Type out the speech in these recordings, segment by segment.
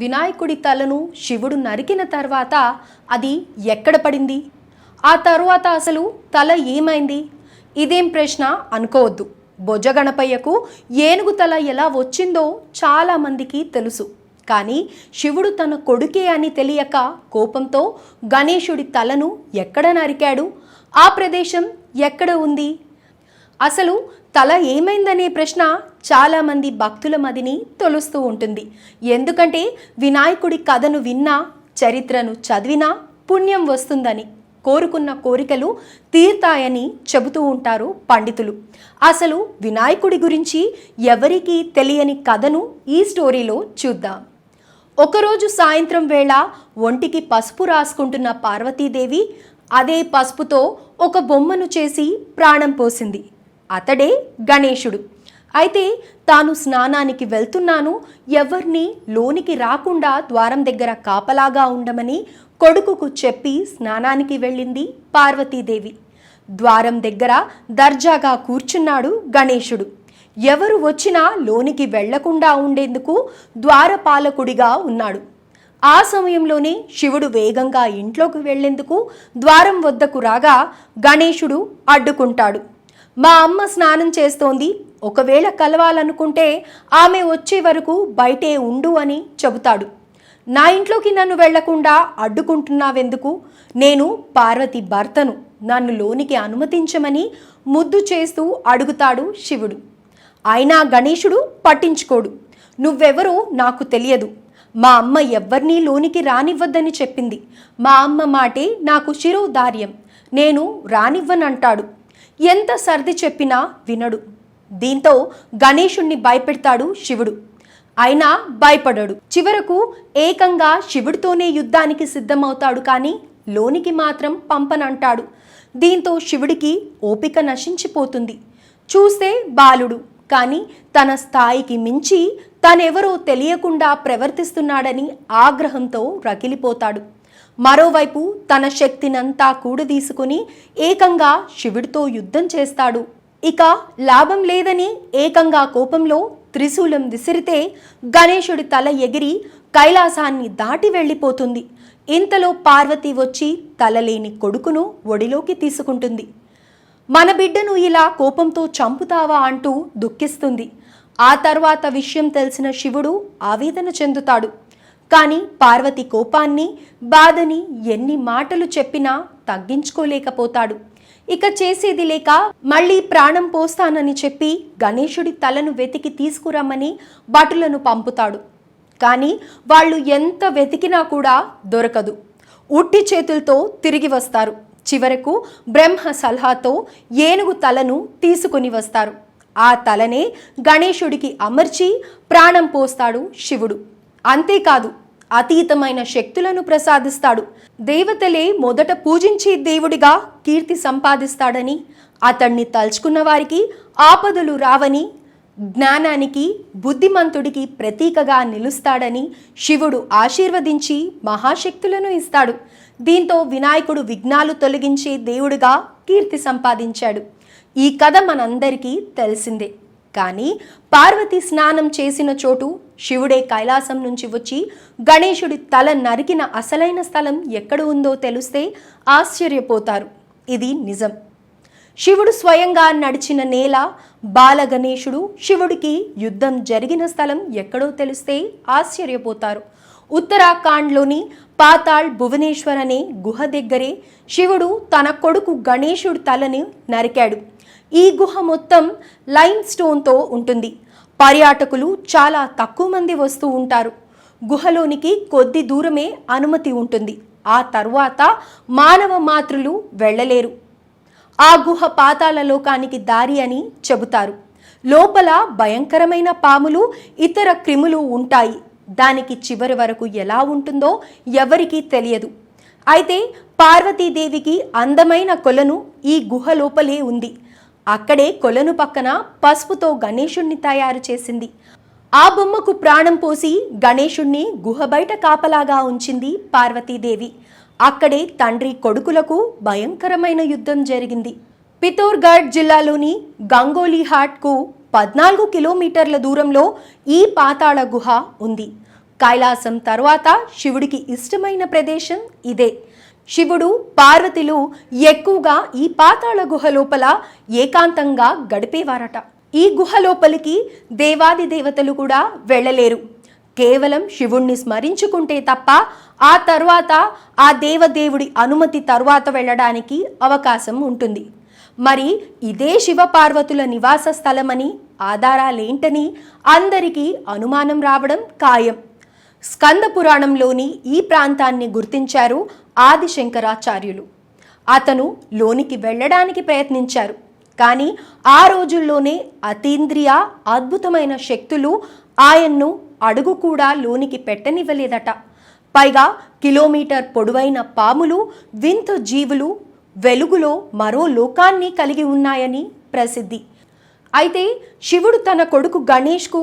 వినాయకుడి తలను శివుడు నరికిన తర్వాత అది ఎక్కడ పడింది? ఆ తరువాత అసలు తల ఏమైంది? ఇదేం ప్రశ్న అనుకోవద్దు. భుజగణపయ్యకు ఏనుగు తల ఎలా వచ్చిందో చాలామందికి తెలుసు. కానీ శివుడు తన కొడుకే అని తెలియక కోపంతో గణేశుడి తలను ఎక్కడ నరికాడు? ఆ ప్రదేశం ఎక్కడ ఉంది? అసలు తల ఏమైందనే ప్రశ్న చాలామంది భక్తుల మదిని తొలుస్తూ ఉంటుంది. ఎందుకంటే వినాయకుడి కథను విన్నా చరిత్రను చదివినా పుణ్యం వస్తుందని కోరుకున్న కోరికలు తీర్తాయని చెబుతూ ఉంటారు పండితులు. అసలు వినాయకుడి గురించి ఎవరికీ తెలియని కథను ఈ స్టోరీలో చూద్దాం. ఒకరోజు సాయంత్రం వేళ ఒంటికి పసుపు రాసుకుంటున్న పార్వతీదేవి అదే పసుపుతో ఒక బొమ్మను చేసి ప్రాణం పోసింది. అతడే గణేశుడు. అయితే తాను స్నానానికి వెళ్తున్నాను ఎవరిని లోనికి రాకుండా ద్వారం దగ్గర కాపలాగా ఉండమని కొడుకుకు చెప్పి స్నానానికి వెళ్ళింది పార్వతీదేవి. ద్వారం దగ్గర దర్జాగా కూర్చున్నాడు గణేశుడు. ఎవరు వచ్చినా లోనికి వెళ్ళకుండా ఉండేందుకు ద్వారపాలకుడిగా ఉన్నాడు. ఆ సమయంలోనే శివుడు వేగంగా ఇంట్లోకి వెళ్ళేందుకు ద్వారం వద్దకు రాగా గణేశుడు అడ్డుకుంటాడు. మా అమ్మ స్నానం చేస్తోంది ఒకవేళ కలవాలనుకుంటే ఆమె వచ్చే వరకు బయటే ఉండు అని చెబుతాడు. నా ఇంట్లోకి నన్ను వెళ్ళకుండా అడ్డుకుంటున్నావెందుకు? నేను పార్వతి భర్తను నన్ను లోనికి అనుమతించమని ముద్దు చేస్తూ అడుగుతాడు శివుడు. అయినా గణేశుడు పట్టించుకోడు. నువ్వెవరో నాకు తెలియదు. మా అమ్మ ఎవ్వరినీ లోనికి రానివ్వద్దని చెప్పింది. మా అమ్మ మాటే నాకు శిరోదార్యం నేను రానివ్వనంటాడు. ఎంత సర్ది చెప్పినా వినడు. దీంతో గణేశుణ్ణి భయపెడతాడు శివుడు. అయినా భయపడడు. చివరకు ఏకంగా శివుడితోనే యుద్ధానికి సిద్ధమవుతాడు కానీ లోనికి మాత్రం పంపనంటాడు దీంతో శివుడికి ఓపిక నశించిపోతుంది. చూస్తే బాలుడు కానీ తన స్థాయికి మించి తనెవరో తెలియకుండా ప్రవర్తిస్తున్నాడని ఆగ్రహంతో రగిలిపోతాడు. మరోవైపు తన శక్తినంతా కూడదీసుకుని ఏకంగా శివుడితో యుద్ధం చేస్తాడు. ఇక లాభం లేదని ఏకంగా కోపంలో త్రిశూలం విసిరితే గణేశుడి తల ఎగిరి కైలాసాన్ని దాటి వెళ్ళిపోతుంది. ఇంతలో పార్వతి వచ్చి తలలేని కొడుకును ఒడిలోకి తీసుకుంటుంది. మన బిడ్డను ఇలా కోపంతో చంపుతావా? అంటూ దుఃఖిస్తుంది. ఆ తర్వాత విషయం తెలిసిన శివుడు ఆవేదన చెందుతాడు. కానీ పార్వతి కోపాన్ని బాధని ఎన్ని మాటలు చెప్పినా తగ్గించుకోలేకపోతాడు. ఇక చేసేది లేక మళ్ళీ ప్రాణం పోస్తానని చెప్పి గణేశుడి తలను వెతికి తీసుకురమ్మని భటులను పంపుతాడు. కానీ వాళ్ళు ఎంత వెతికినా కూడా దొరకదు. ఉట్టి చేతులతో తిరిగి వస్తారు. చివరకు బ్రహ్మ సలహాతో ఏనుగు తలను తీసుకుని వస్తారు. ఆ తలనే గణేశుడికి అమర్చి ప్రాణం పోస్తాడు శివుడు. అంతేకాదు అతీతమైన శక్తులను ప్రసాదిస్తాడు. దేవతలే మొదట పూజించే దేవుడిగా కీర్తి సంపాదిస్తాడని అతన్ని తలుచుకున్న వారికి ఆపదలు రావని జ్ఞానానికి బుద్ధిమంతుడికి ప్రతీకగా నిలుస్తాడని శివుడు ఆశీర్వదించి మహాశక్తులను ఇస్తాడు. దీంతో వినాయకుడు విఘ్నాలు తొలగించే దేవుడిగా కీర్తి సంపాదించాడు. ఈ కథ మనందరికీ తెలిసిందే. కానీ పార్వతి స్నానం చేసిన చోటు శివుడే కైలాసం నుంచి వచ్చి గణేశుడి తల నరికిన అసలైన స్థలం ఎక్కడ ఉందో తెలిస్తే ఆశ్చర్యపోతారు. ఇది నిజం. శివుడు స్వయంగా నడిచిన నేల బాలగణేశుడు శివుడికి యుద్ధం జరిగిన స్థలం ఎక్కడో తెలిస్తే ఆశ్చర్యపోతారు. ఉత్తరాఖండ్లోని పాతాళ్ భువనేశ్వర్ అనే గుహ దగ్గరే శివుడు తన కొడుకు గణేశుడి తలని నరికాడు. ఈ గుహ మొత్తం లైమ్ స్టోన్తో ఉంటుంది. పర్యాటకులు చాలా తక్కువ మంది వస్తూ ఉంటారు. గుహలోనికి కొద్ది దూరమే అనుమతి ఉంటుంది. ఆ తరువాత మానవ మాతృలు వెళ్ళలేరు. ఆ గుహ పాతాల లోకానికి దారి అని చెబుతారు. లోపల భయంకరమైన పాములు ఇతర క్రిములు ఉంటాయి. దానికి చివరి వరకు ఎలా ఉంటుందో ఎవరికీ తెలియదు. అయితే పార్వతీదేవికి అందమైన కొలను ఈ గుహ లోపలే ఉంది. అక్కడే కొలను పక్కన పసుపుతో గణేశుణ్ణి తయారు చేసింది. ఆ బొమ్మకు ప్రాణం పోసి గణేశుణ్ణి గుహ బయట కాపలాగా ఉంచింది పార్వతీదేవి. అక్కడే తండ్రి కొడుకులకు భయంకరమైన యుద్ధం జరిగింది. పితోర్గఢ్ జిల్లాలోని గంగోలీహాట్కు పద్నాలుగు కిలోమీటర్ల దూరంలో ఈ పాతాళ గుహ ఉంది. కైలాసం తర్వాత శివుడికి ఇష్టమైన ప్రదేశం ఇదే. శివుడు పార్వతులు ఎక్కువగా ఈ పాతాళ గుహ లోపల ఏకాంతంగా గడిపేవారట. ఈ గుహ లోపలికి దేవాది దేవతలు కూడా వెళ్ళలేరు. కేవలం శివుణ్ణి స్మరించుకుంటే తప్ప ఆ తర్వాత ఆ దేవదేవుడి అనుమతి తర్వాత వెళ్ళడానికి అవకాశం ఉంటుంది. మరి ఇదే శివపార్వతుల నివాస స్థలమని ఆధారాలేంటని అందరికీ అనుమానం రావడం ఖాయం. స్కంద పురాణంలోని ఈ ప్రాంతాన్ని గుర్తించారు ఆదిశంకరాచార్యులు. అతను లోనికి వెళ్ళడానికి ప్రయత్నించారు. కానీ ఆ రోజుల్లోనే అతీంద్రియ అద్భుతమైన శక్తులు ఆయన్ను అడుగు కూడా లోనికి పెట్టనివ్వలేదట. పైగా కిలోమీటర్ పొడవైన పాములు వింత జీవులు వెలుగులో మరో లోకాన్ని కలిగి ఉన్నాయని ప్రసిద్ధి. అయితే శివుడు తన కొడుకు గణేష్కు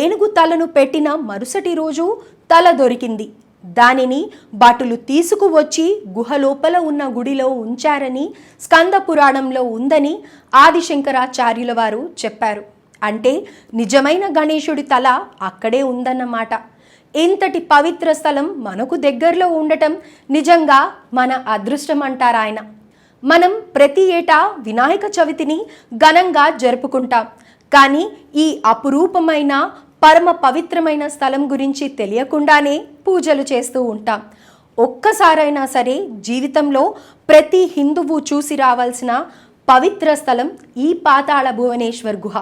ఏనుగు తలను పెట్టిన మరుసటి రోజు తల దొరికింది. దానిని భటులు తీసుకువచ్చి గుహలోపల ఉన్న గుడిలో ఉంచారని స్కంద పురాణంలో ఉందని ఆదిశంకరాచార్యుల వారు చెప్పారు. అంటే నిజమైన గణేశుడి తల అక్కడే ఉందన్నమాట. ఇంతటి పవిత్ర స్థలం మనకు దగ్గరలో ఉండటం నిజంగా మన అదృష్టం అంటారాయన మనం ప్రతి ఏటా వినాయక చవితిని ఘనంగా జరుపుకుంటాం. కానీ ఈ అపురూపమైన పరమ పవిత్రమైన స్థలం గురించి తెలియకుండానే పూజలు చేస్తూ ఉంటాం. ఒక్కసారైనా సరే జీవితంలో ప్రతి హిందువు చూసి రావాల్సిన పవిత్ర స్థలం ఈ పాతాళ భువనేశ్వర్ గుహ.